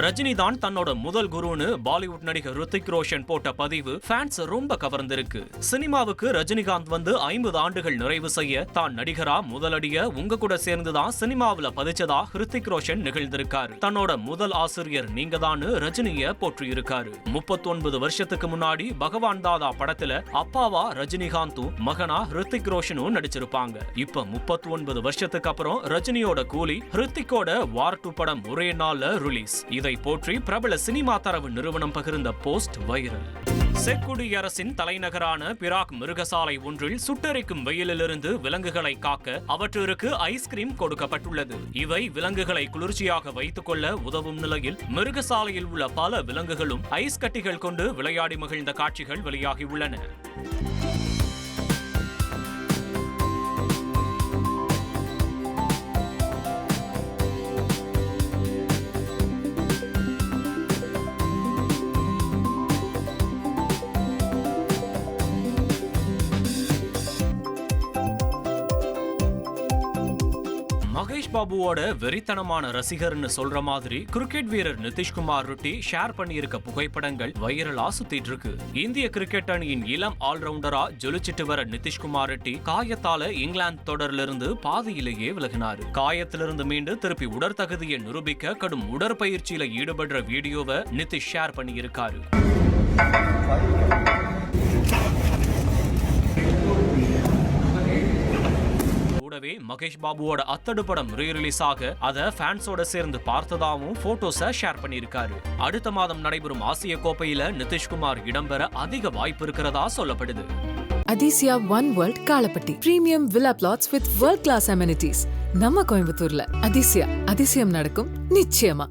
ரஜினி தான் தன்னோட முதல் குருன்னு பாலிவுட் நடிகர் ருத்திக் ரோஷன் போட்ட பதிவு ஃபேன்ஸ் ரொம்ப கவர்ந்திருக்கு. சினிமாவுக்கு ரஜினிகாந்த் வந்து ஐம்பது ஆண்டுகள் நிறைவு செய்ய தான் நடிகரா முதலடிய உங்க கூட சேர்ந்து தான் சினிமாவுல பதிச்சதா ஹிருத்திக் ரோஷன் நிகழ்ந்திருக்காரு. தன்னோட முதல் ஆசிரியர் நீங்க தான் ரஜினிய போற்றியிருக்காரு. முப்பத்தொன்பது வருஷத்துக்கு முன்னாடி பகவான் தாதா படத்துல அப்பாவா ரஜினிகாந்தும் மகனா ஹிருத்திக் ரோஷனும் நடிச்சிருப்பாங்க. இப்ப முப்பத்தி ஒன்பது வருஷத்துக்கு அப்புறம் ரஜினியோட கூலி ஹிருத்திக்கோட வார் டூ படம் ஒரே நாள்ல ரிலீஸ் இதை போற்றி பிரபல சினிமா தரவு நிறுவனம் பகிர்ந்த போஸ்ட் வைரல். செக்குடியரசின் தலைநகரான பிராக் மிருகசாலை ஒன்றில் சுட்டரிக்கும் வெயிலிலிருந்து விலங்குகளை காக்க அவற்றிற்கு ஐஸ்கிரீம் கொடுக்கப்பட்டுள்ளது. இவை விலங்குகளை குளிர்ச்சியாக வைத்துக் கொள்ள உதவும் நிலையில் மிருகசாலையில் உள்ள பல விலங்குகளும் ஐஸ் கட்டிகள் கொண்டு விளையாடி மகிழ்ந்த காட்சிகள் வெளியாகியுள்ளன. மகேஷ் பாபுவோட வெறித்தனமான ரசிகர்னு சொல்ற மாதிரி கிரிக்கெட் வீரர் நிதிஷ்குமார் ரெட்டி ஷேர் பண்ணியிருக்க புகைப்படங்கள் வைரலா சுத்திட்டு இருக்கு இந்திய கிரிக்கெட் அணியின் இளம் ஆல்ரவுண்டரா ஜொலிச்சிட்டு வர நிதிஷ்குமார் ரெட்டி காயத்தால இங்கிலாந்து தொடர்ல இருந்து பாதியிலேயே விலகினார். காயத்திலிருந்து மீண்டு திருப்பி உடற்தகுதியை நிரூபிக்க கடும் உடற்பயிற்சியில ஈடுபடுற வீடியோவை நிதிஷ் ஷேர் பண்ணியிருக்காரு. கூடவே மகேஷ் பாபுவோட அத்தடு படம் ரீ ரிலீஸ் ஆக அதை ஃபேன்ஸோட சேர்ந்து பார்த்ததாவும் போட்டோஸ ஷேர் பண்ணியிருக்காரு. அடுத்த மாதம் நடைபெறும் ஆசிய கோப்பையில நிதிஷ்குமார் இடம்பெற அதிக வாய்ப்பு இருக்கிறதா சொல்லப்படுது. Athisaya one world Kalapatti premium villa plots with world class amenities நம்ம கோயம்புத்தூர்ல. அதிசயா அதிசயம் நடக்கும் நிச்சயமா.